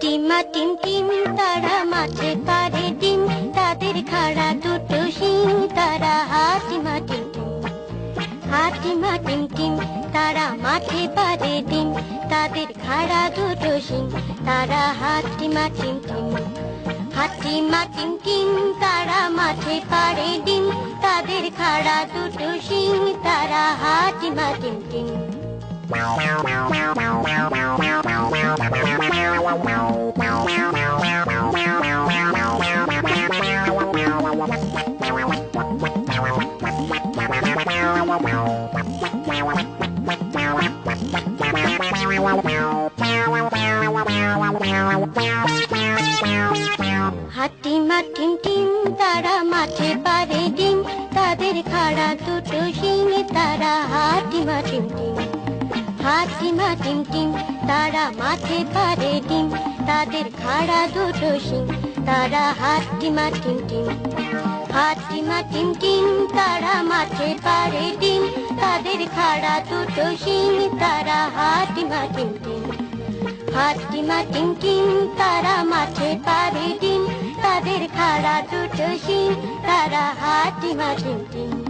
Team টিম, তারা মাঠে পারে ডিম। তাদের খাড়া দুটো শিং, তারা হাটিমা টিম। হাটিমা টিম টিম, তারা মাঠে পারে ডিম। তাদের খাড়া দুটো শিং, তারা হাটিমা টিম টিম। হাটিমা টিম টিম, তারা মাঠে পারে ডিম। তাদের খাড়া দুটো শিং, তারা হাটিমা টিম টিম। হাটিমা টিম টিম, তারা মাঠে পারে ডিম। তাদের খাড়া দুটো শিং, তারা হাটিমা টিম টিম। হাটিমা টিম টিম, তারা মাঠে পারে ডিম। তাদের খাড়া দুটো শিং, তারা হাটিমা টিম টিম। হাটিমা টিম টিম, তারা মাঠে খাড়া দুটো শিং, তারা হাটিমা টিম টিম হাটিমা টিম টিম তারা মাঠে পারে দিন তাদের খাড়া দুটো শিং, তারা হাটিমা টিম টিম